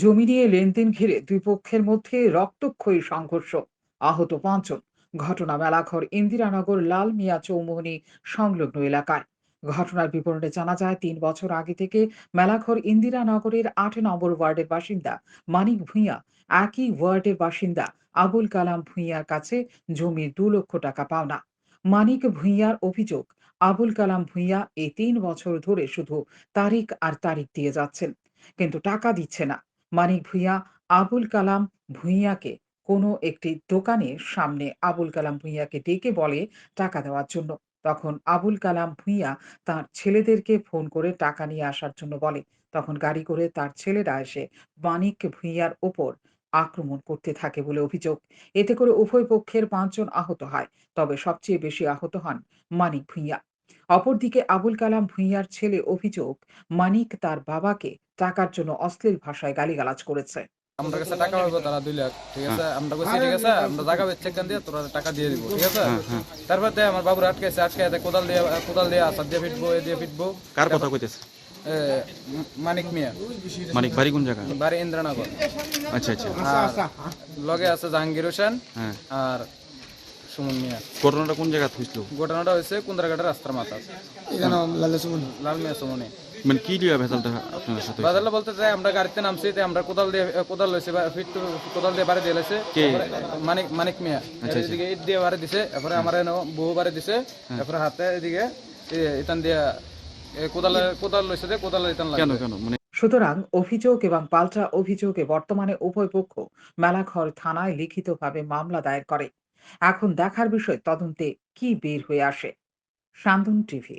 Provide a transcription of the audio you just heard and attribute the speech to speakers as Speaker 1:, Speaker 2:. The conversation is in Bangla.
Speaker 1: জমি নিয়ে লেনদেন ঘিরে দুই পক্ষের মধ্যে রক্তক্ষয়ী সংঘর্ষ। আহত পাঁচজন। ঘটনা মেলাঘর, ইন্দিরানগর, লাল মিয়া চৌমুহনী সংলগ্ন এলাকায়। ঘটনার বিবরণে জানা যায়, তিন বছর আগে থেকে মেলাঘর, ইন্দিরানগরের আট নম্বর ওয়ার্ডের বাসিন্দা মানিক ভূঁইয়া একই ওয়ার্ডের বাসিন্দা আবুল কালাম ভূঁইয়ার কাছে জমির দু লক্ষ টাকা পাওনা। মানিক ভূঁইয়ার অভিযোগ, আবুল কালাম ভূঁইয়া এই তিন বছর ধরে শুধু তারিখ আর তারিখ দিয়ে যাচ্ছেন, কিন্তু টাকা দিচ্ছে না। মানিক ভূঁইয়া আবুল কালাম ভূঁইয়াকে কোনো একটি দোকানের সামনে আবুল কালাম ভূঁইয়াকে ডেকে বলে টাকা দেওয়ার জন্য। তখন আবুল কালাম ভূঁইয়া তার ছেলেদেরকে ফোন করে টাকা নিয়ে আসার জন্য বলে। তখন গাড়ি করে তার ছেলেরা এসে মানিক ভূঁইয়ার ওপর আক্রমণ করতে থাকে বলে অভিযোগ। এতে করে উভয় পক্ষের পাঁচজন আহত হয়, তবে সবচেয়ে বেশি আহত হন মানিক ভূঁইয়া। অপরদিকে আবুল কালাম ভূঁইয়ার ছেলে অভিযোগ মানিক তার বাবাকে টাকার জন্য অশ্লীল ভাষায় গালিগালাজ করেছে।
Speaker 2: আমার কাছে টাকা পাবো তারা দুই লাখ ঠিক আছে? আমরা কইছি ঠিক আছে আমরা জায়গা বেচে কেন দিয়ে তোরা টাকা দিয়ে দিব ঠিক আছে? তারপর দিয়ে আমার বাবুর আটকেছে আটকে কোদাল দিয়ে কোদাল দিয়ে আসার দিয়ে ফিটবো এ দিয়ে ফিটবো।
Speaker 3: কার কথা কইতেছে?
Speaker 2: মানিক মিয়া।
Speaker 3: মানিক বাড়ি কোন জায়গা?
Speaker 2: বাড়ি ইন্দ্রনগর।
Speaker 3: আচ্ছা আচ্ছা।
Speaker 2: লগে আছে জাহাঙ্গীর হোসেন।
Speaker 3: হ্যাঁ।
Speaker 2: আর সুমন মিয়া।
Speaker 3: ঘটনাটা কোন জায়গা হয়েছিল?
Speaker 2: ঘটনাটা হয়েছে কুন্দ্রাঘাটের রাস্তার মাথা
Speaker 4: এখানে লালে সুমন
Speaker 2: লাল মিয়া সুমনে।
Speaker 3: মানে কি লিয়া ভেজালটা আপনার সাথে?
Speaker 2: বাজারলা বলতে চাই আমরা গাড়িতে নামছি তাই আমরা কোদাল দিয়ে কোদাল লইছে বা ফিট কোদাল দিয়ে বাড়ি দিয়ে লাইছে। মানিক মানিক মিয়া।
Speaker 3: আচ্ছা,
Speaker 2: এদিকে ইট দিয়ে বাড়ি দিছে এরপরে আমার এনে বহু বাড়ি দিছে এরপরে হাতে এদিকে ইতান দিয়া কোদালে কোদাল লইছে কোদালে ইতান
Speaker 3: কেন কেন? মানে
Speaker 1: সুতরাং অভিযোগ এবং পাল্টা অভিযোগে বর্তমানে উভয় পক্ষ মেলাঘর থানায় লিখিতভাবে মামলা দায়ের করে। এখন দেখার বিষয় তদন্তে কি বের হয়ে আসে? সান্দন টিভি